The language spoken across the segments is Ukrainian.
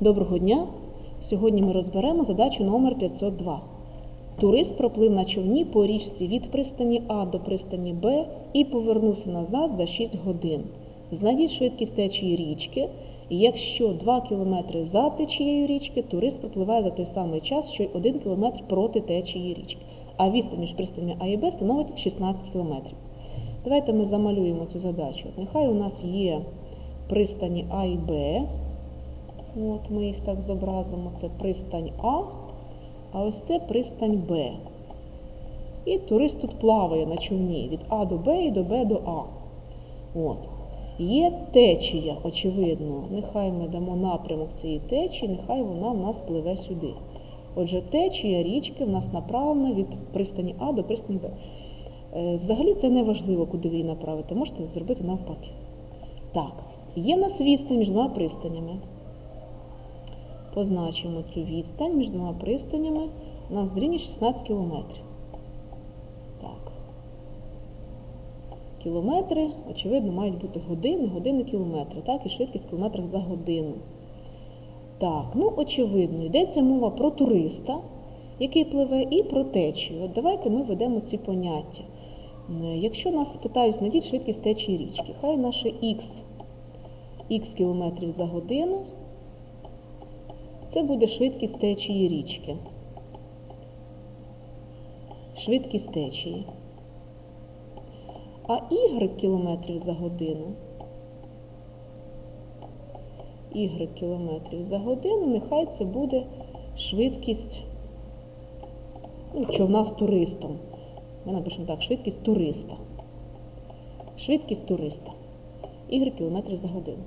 Доброго дня! Сьогодні ми розберемо задачу номер 502. Турист проплив на човні по річці від пристані А до пристані Б і повернувся назад за 6 годин. Знайдіть швидкість течії річки. Якщо 2 км за течією річки, турист пропливає за той самий час, що й 1 км проти течії річки. А відстань між пристанями А і Б становить 16 км. Давайте ми замалюємо цю задачу. Нехай у нас є пристані А і Б. От ми їх так зобразимо. Це пристань А, а ось це пристань Б. І турист тут плаває на човні від А до Б і до Б до А. От. Є течія, очевидно. Нехай ми дамо напрямок цієї течії, нехай вона в нас пливе сюди. Отже, течія річки в нас направлена від пристані А до пристані Б. Е, Взагалі це не важливо, куди ви її направите. Можете зробити навпаки. Так, є в нас відстань між двома пристанями. Позначимо цю відстань між двома пристанями. У нас дорівнює 16 кілометрів. Так. Кілометри, очевидно, мають бути години, години, кілометри. Так, і швидкість в кілометрах за годину. Так, ну, очевидно, йдеться мова про туриста, який пливе, і про течію. От давайте ми ведемо ці поняття. Якщо нас спитають, знайдіть швидкість течії річки, хай наше х кілометрів за годину. Це буде швидкість течії річки. Швидкість течії. А y кілометрів за годину. Y кілометрів за годину, нехай це буде швидкість ну, човна з туристом. Ми напишемо так, швидкість туриста. Швидкість туриста. Y кілометрів за годину.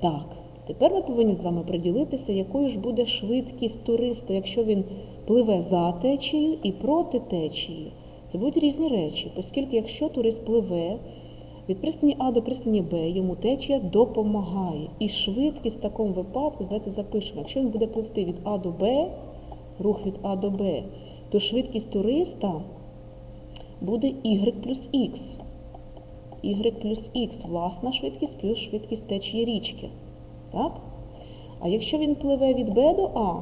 Так. Тепер ми повинні з вами приділитися, якою ж буде швидкість туриста, якщо він пливе за течією і проти течії. Це будуть різні речі, оскільки якщо турист пливе від пристані А до пристані Б, йому течія допомагає. І швидкість в такому випадку, давайте запишемо, якщо він буде пливти від А до Б, рух від А до Б, то швидкість туриста буде Y плюс Х. Y плюс Х, власна швидкість плюс швидкість течії річки. Так? А якщо він пливе від Б до А,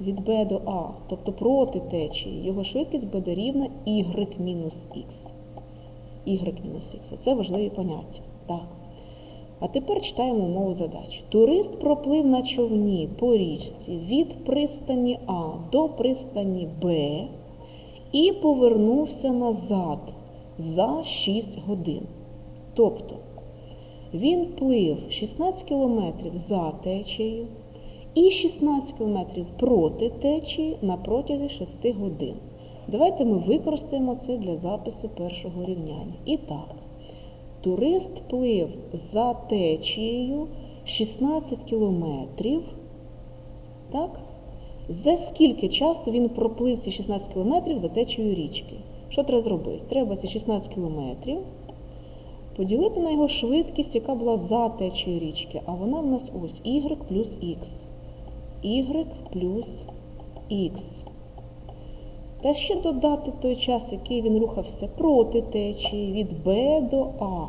від Б до А, тобто проти течії, його швидкість буде рівна y мінус х. Y мінус х. Це важливі поняття. Так. А тепер читаємо умову задачі. Турист проплив на човні по річці від пристані А до пристані Б і повернувся назад за 6 годин. Тобто, він плив 16 кілометрів за течією і 16 кілометрів проти течії на протязі 6 годин. Давайте ми використаємо це для запису першого рівняння. І так, турист плив за течією 16 кілометрів. Так? За скільки часу він проплив ці 16 кілометрів за течією річки? Що треба зробити? Треба ці 16 кілометрів поділити на його швидкість, яка була за течією річки, а вона в нас ось y плюс х. y плюс х. Та ще додати той час, який він рухався проти течії, від Б до А.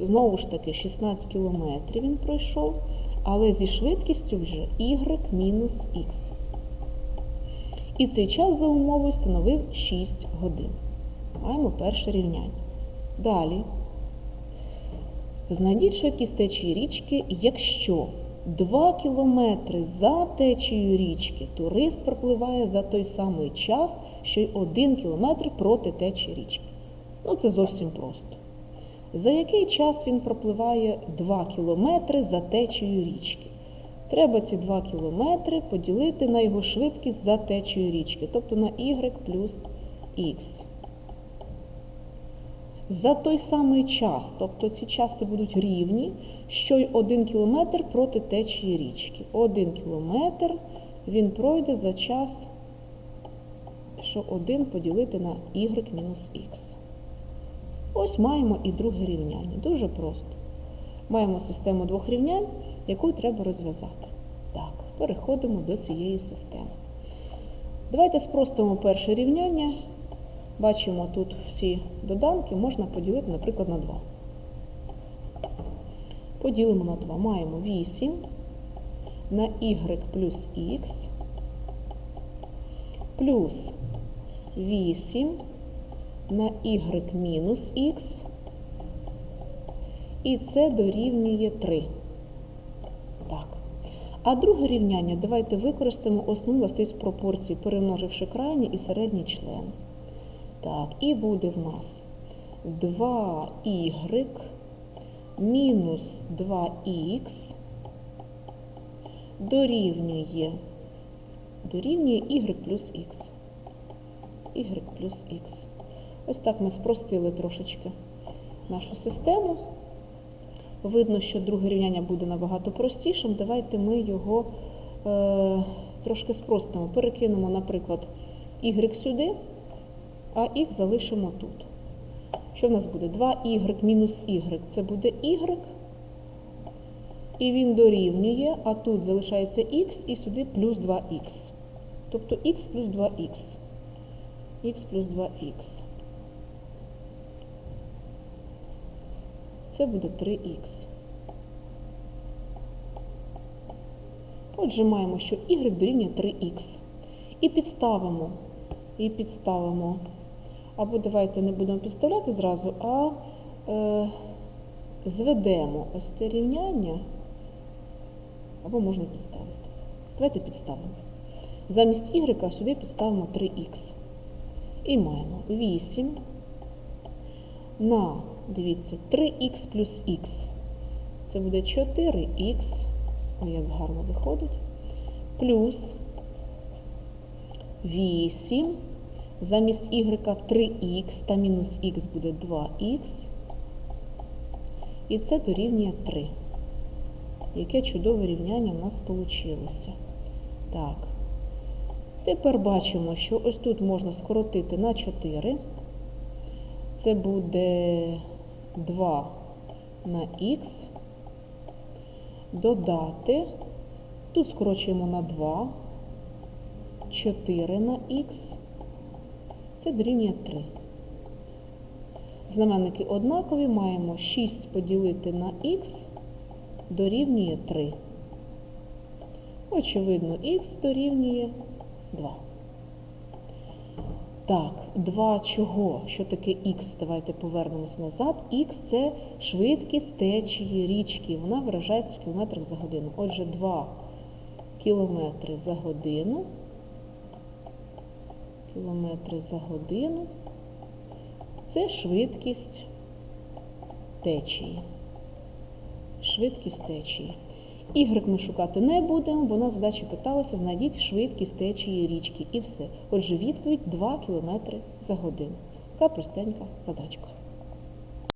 Знову ж таки, 16 кілометрів він пройшов, але зі швидкістю вже y мінус х. І цей час за умовою становив 6 годин. Маємо перше рівняння. Далі. Знайдіть швидкість течії річки, якщо 2 кілометри за течією річки турист пропливає за той самий час, що й 1 кілометр проти течії річки. Ну, це зовсім просто. За який час він пропливає 2 кілометри за течією річки? Треба ці 2 кілометри поділити на його швидкість за течією річки, тобто на y плюс х за той самий час, тобто ці часи будуть рівні, що й 1 кілометр проти течії річки. 1 кілометр він пройде за час, що 1 поділити на y мінус х. Ось маємо і друге рівняння. Дуже просто. Маємо систему двох рівнянь, яку треба розв'язати. Так, переходимо до цієї системи. Давайте спростимо перше рівняння. Бачимо тут всі доданки, можна поділити, наприклад, на 2. Поділимо на 2. Маємо 8 на y плюс х плюс 8 на y мінус х, і це дорівнює 3. Так. А друге рівняння давайте використаємо основну властивість пропорції, перемноживши крайній і середній член. Так, і буде в нас 2y мінус 2х дорівнює, дорівнює y плюс х. y плюс х. Ось так ми спростили трошечки нашу систему. Видно, що друге рівняння буде набагато простішим. Давайте ми його е, трошки спростимо. Перекинемо, наприклад, y сюди, а х залишимо тут. Що в нас буде? 2y мінус y. Це буде y. І він дорівнює, а тут залишається х і сюди плюс 2х. Тобто х плюс 2х. х плюс 2х. Це буде 3х. Отже, маємо, що y дорівнює 3х. І підставимо, і підставимо. Або давайте не будемо підставляти зразу, а е, зведемо ось це рівняння. Або можна підставити. Давайте підставимо. Замість y сюди підставимо 3х. І маємо 8 на, дивіться, 3х плюс х. Це буде 4х. Ой, як гарно виходить. Плюс 8. Замість y 3х та мінус х буде 2х. І це дорівнює 3. Яке чудове рівняння в нас вийшло. Так. Тепер бачимо, що ось тут можна скоротити на 4. Це буде 2 на х. Додати. Тут скорочуємо на 2. 4 на х. Це дорівнює 3. Знаменники однакові. Маємо 6 поділити на х дорівнює 3. Очевидно, х дорівнює 2. Так, 2 чого? Що таке х? Давайте повернемося назад. Х це швидкість течії річки. Вона виражається в кілометрах за годину. Отже, 2 кілометри за годину. Кілометри за годину. Це швидкість течії. Швидкість течії. Y ми шукати не будемо, бо на задачі питалося, знайдіть швидкість течії річки. І все. Отже, відповідь 2 км за годину. Така простенька задачка.